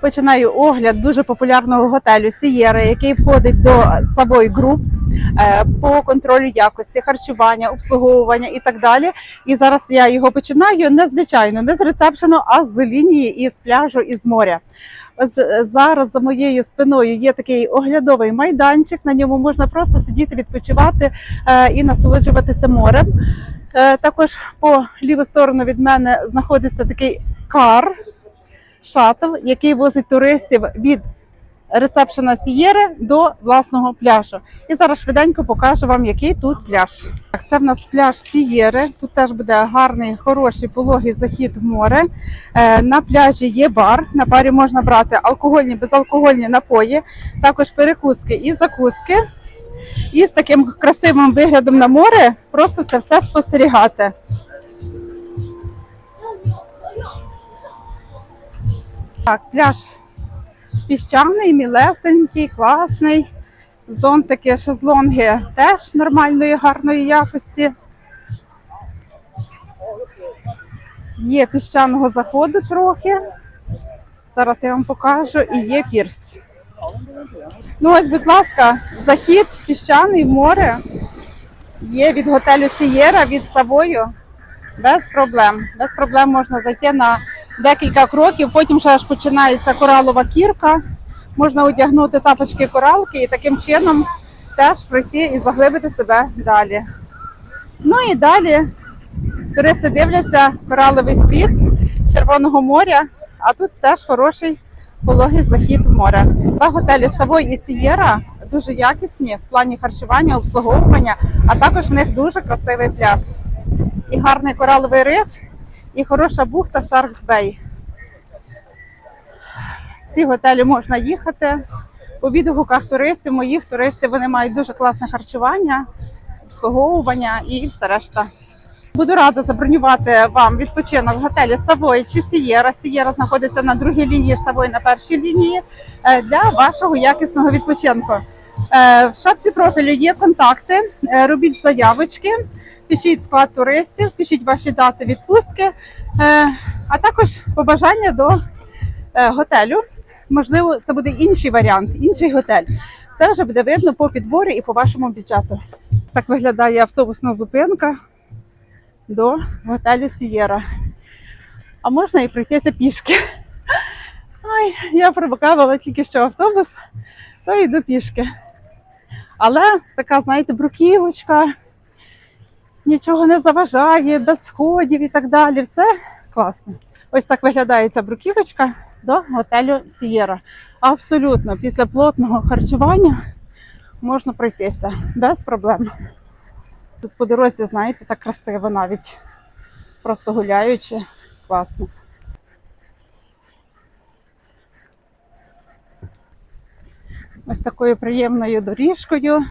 починаю огляд дуже популярного готелю Сієра, який входить до Savoy Group е, по контролю якості, харчування, обслуговування і так далі. І зараз я його починаю не звичайно, не з ресепшену, а з лінії і з пляжу, і з моря. Зараз за моєю спиною є такий оглядовий майданчик. На ньому можна просто сидіти, відпочивати е, і насолоджуватися морем. Е, Також по ліву сторону від мене знаходиться такий кар шатл, який возить туристів від ресепшена Сієри до власного пляжу. І зараз швиденько покажу вам, який тут пляж. Це в нас пляж Сієри. Тут теж буде гарний, хороший пологий захід в море. Е, На пляжі є бар. На барі можна брати алкогольні, безалкогольні напої, також перекуски і закуски. І з таким красивим виглядом на море просто це все спостерігати. Так, пляж піщаний, мілесенький, класний. Зонтики, шезлонги теж нормальної, гарної якості. Є піщаного заходу трохи. Зараз я вам покажу і є пірс. Ну ось, будь ласка, захід піщаний в море. Є від готелю Сієра, від Савою. Без проблем. Без проблем можна зайти на декілька кроків, потім ще аж починається коралова кірка. Можна одягнути тапочки коралки і таким чином теж пройти і заглибити себе далі. Ну і далі туристи дивляться кораловий світ Червоного моря, а тут теж хороший пологий захід в море. Два готелі Савой і Сієра дуже якісні в плані харчування, обслуговування, а також в них дуже красивий пляж. І гарний кораловий риф, і хороша бухта Шаркс Бей. Ці готелі можна їхати. По відгуках туристів, моїх туристів, вони мають дуже класне харчування, обслуговування і все решта. Буду рада забронювати вам відпочинок в готелі Савой чи Сієра. Сієра знаходиться на другій лінії, Савой на першій лінії е, для вашого якісного відпочинку. Е, В шапці профілю є контакти. Е, Робіть заявочки, пишіть склад туристів, пишіть ваші дати відпустки, е, а також побажання до е, готелю. Можливо, це буде інший варіант, інший готель. Це вже буде видно по підборі і по вашому бюджету. Так виглядає автобусна зупинка до готелю Сієра. А можна і пройтися пішки. Ай, я пробакавила тільки що автобус, то йду пішки. Але така, знаєте, бруківочка, нічого не заважає, без сходів і так далі. Все класно. Ось так виглядає ця бруківочка до готелю Сієра. Абсолютно, після плотного харчування можна пройтися без проблем. Тут по дорозі, знаєте, так красиво навіть. Просто гуляючи, класно. Ось такою приємною доріжкою,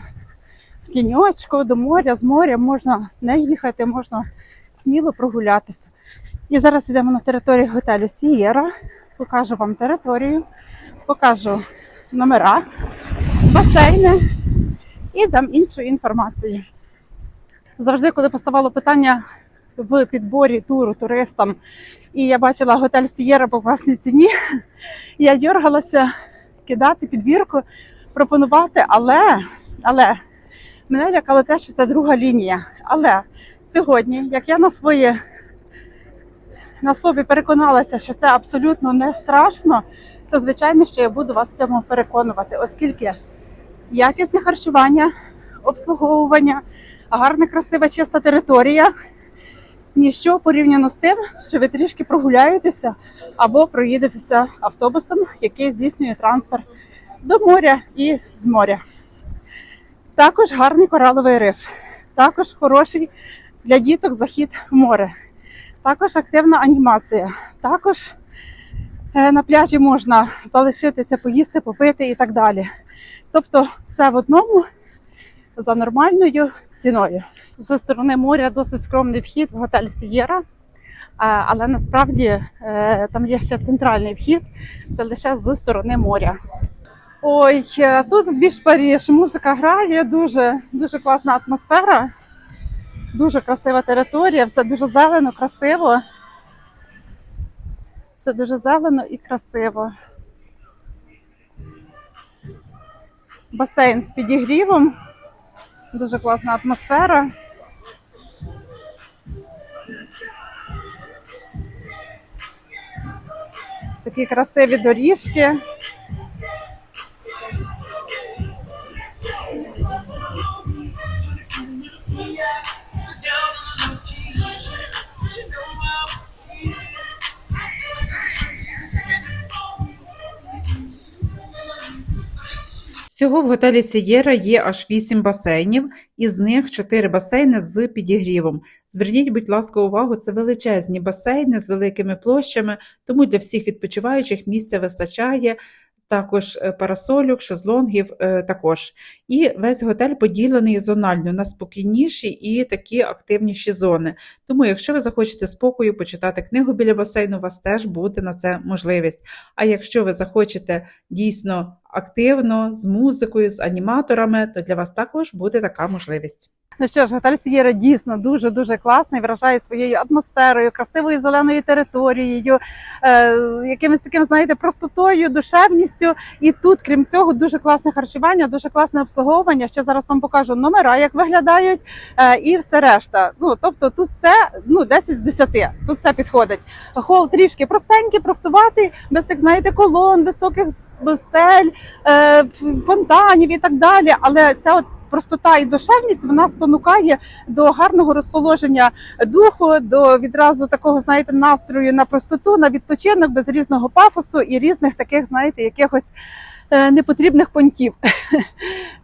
тіньочку до моря, з моря можна не їхати, можна сміло прогулятися. І зараз йдемо на територію готелю Сієра. Покажу вам територію, покажу номера, басейни і дам іншу інформацію. Завжди, коли поставало питання в підборі туру туристам, і я бачила готель Сієра по власній ціні, я дергалася кидати підбірку, пропонувати, але, але мене лякало те, що це друга лінія. Але сьогодні, як я на своє на собі переконалася, що це абсолютно не страшно, то звичайно, що я буду вас в цьому переконувати, оскільки якісне харчування, обслуговування, гарна, красива, чиста територія. Ніщо порівняно з тим, що ви трішки прогуляєтеся або проїдетеся автобусом, який здійснює транспорт до моря і з моря. Також гарний кораловий риф, також хороший для діток захід в море, також активна анімація, також е, на пляжі можна залишитися, поїсти, попити і так далі. Тобто, все в одному за нормальною ціною. Зі сторони моря досить скромний вхід в готель Сієра. Але насправді е, там є ще центральний вхід, це лише з сторони моря. Ой, е, тут більш Паріж, музика грає, дуже дуже класна атмосфера, дуже красива територія, все дуже зелено, красиво. Все дуже зелено і красиво. Басейн з підігрівом, дуже класна атмосфера. Такі красиві доріжки. Всього в готелі Сієра є аж 8 басейнів, із них 4 басейни з підігрівом. Зверніть, будь ласка, увагу, це величезні басейни з великими площами, тому для всіх відпочиваючих місця вистачає. Також е, парасольок, шезлонгів е, також. І весь готель поділений зонально на спокійніші і такі активніші зони. Тому, якщо ви захочете спокою почитати книгу біля басейну, у вас теж буде на це можливість. А якщо ви захочете дійсно активно з музикою, з аніматорами, то для вас також буде така можливість. Ну що ж, готель Сієра дійсно дуже дуже класний, вражає своєю атмосферою, красивою зеленою територією, е, якимось таким, знаєте, простотою, душевністю. І тут, крім цього, дуже класне харчування, дуже класне обслуговування. Ще зараз вам покажу номера, як виглядають, е, і все решта. Ну тобто, тут все ну 10 з 10, Тут все підходить. Хол трішки простенький, простуватий, без так знаєте, колон, високих стель, е, фонтанів і так далі. Але ця от простота і душевність вона спонукає до гарного розположення духу, до відразу такого, знаєте, настрою на простоту, на відпочинок без різного пафосу і різних таких, знаєте, якихось е, непотрібних понтів.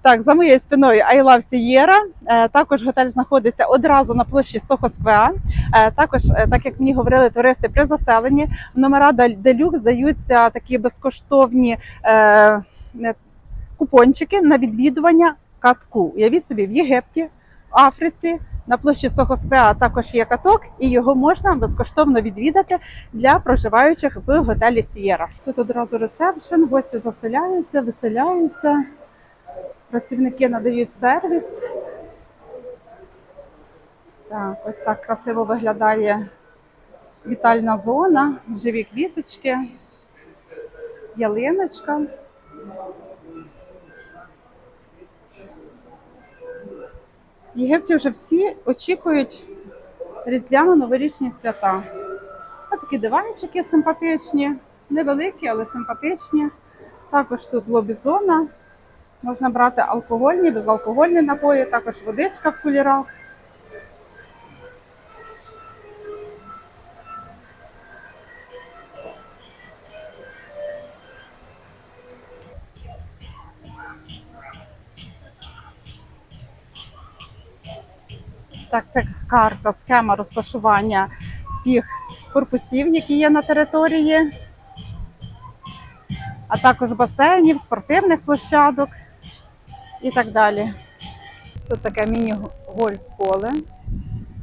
Так, за моєю спиною I Love Sierra. Е, Також готель знаходиться одразу на площі Сохо Сквеа. Е, Також, так як мені говорили туристи при заселенні, в номера делюкс здаються такі безкоштовні купончики на відвідування катку. Уявіть собі, в Єгипті, в Африці, на площі Сохоспеа також є каток, і його можна безкоштовно відвідати для проживаючих в готелі Сієра. Тут одразу ресепшн, гості заселяються, виселяються, працівники надають сервіс. Так, ось так красиво виглядає вітальна зона, живі квіточки, ялиночка. В Єгипті вже всі очікують різдвяно-новорічні свята. Ось такі диванчики симпатичні, невеликі, але симпатичні. Також тут лобі-зона. Можна брати алкогольні, безалкогольні напої, також водичка в кулірах. Так, це карта, схема розташування всіх корпусів, які є на території, а також басейнів, спортивних площадок і так далі. Тут таке міні-гольф-поле.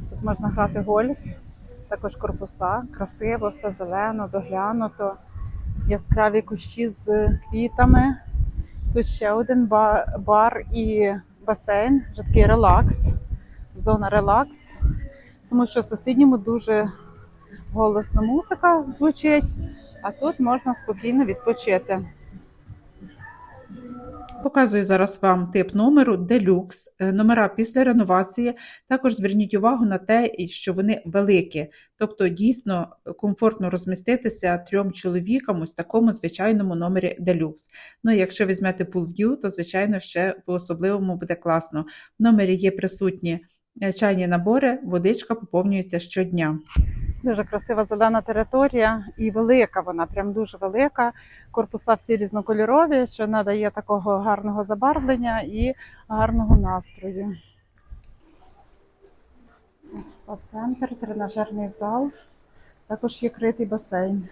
Тут можна грати гольф, також корпуса, красиво, все зелено, доглянуто, яскраві кущі з квітами. Тут ще один бар і басейн, вже такий релакс зона релакс, тому що в сусідньому дуже голосна музика звучить, а тут можна спокійно відпочити. Показую зараз вам тип номеру. Е, Номера після реновації. Також зверніть увагу на те, що вони великі, тобто дійсно комфортно розміститися трьом чоловікам ось такому звичайному номері Deluxe. Ну, якщо візьмете View, то звичайно ще по-особливому буде класно. В номері є присутні чайні набори, водичка поповнюється щодня. Дуже красива зелена територія і велика вона, прям дуже велика. Корпуса всі різнокольорові, що надає такого гарного забарвлення і гарного настрою. Спа-центр, тренажерний зал, також є критий басейн.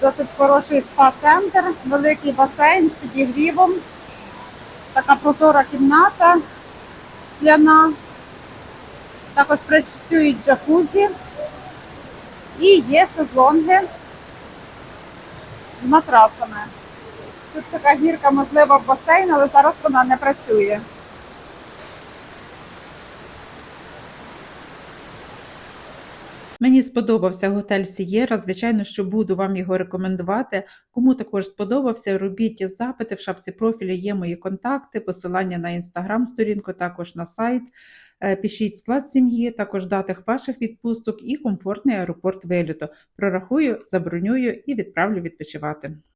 Досить хороший спа-центр, великий басейн з підігрівом, така прозора кімната скляна. Також працюють джакузі і є шезлонги з матрасами. Тут така гірка, можливо, в басейн, але зараз вона не працює. Мені сподобався готель Сієра. Звичайно, що буду вам його рекомендувати. Кому також сподобався, робіть запити. В шапці профілю є мої контакти, посилання на інстаграм-сторінку, також на сайт. Е, Пишіть склад сім'ї, також дати ваших відпусток і комфортний аеропорт виліту. Прорахую, забронюю і відправлю відпочивати.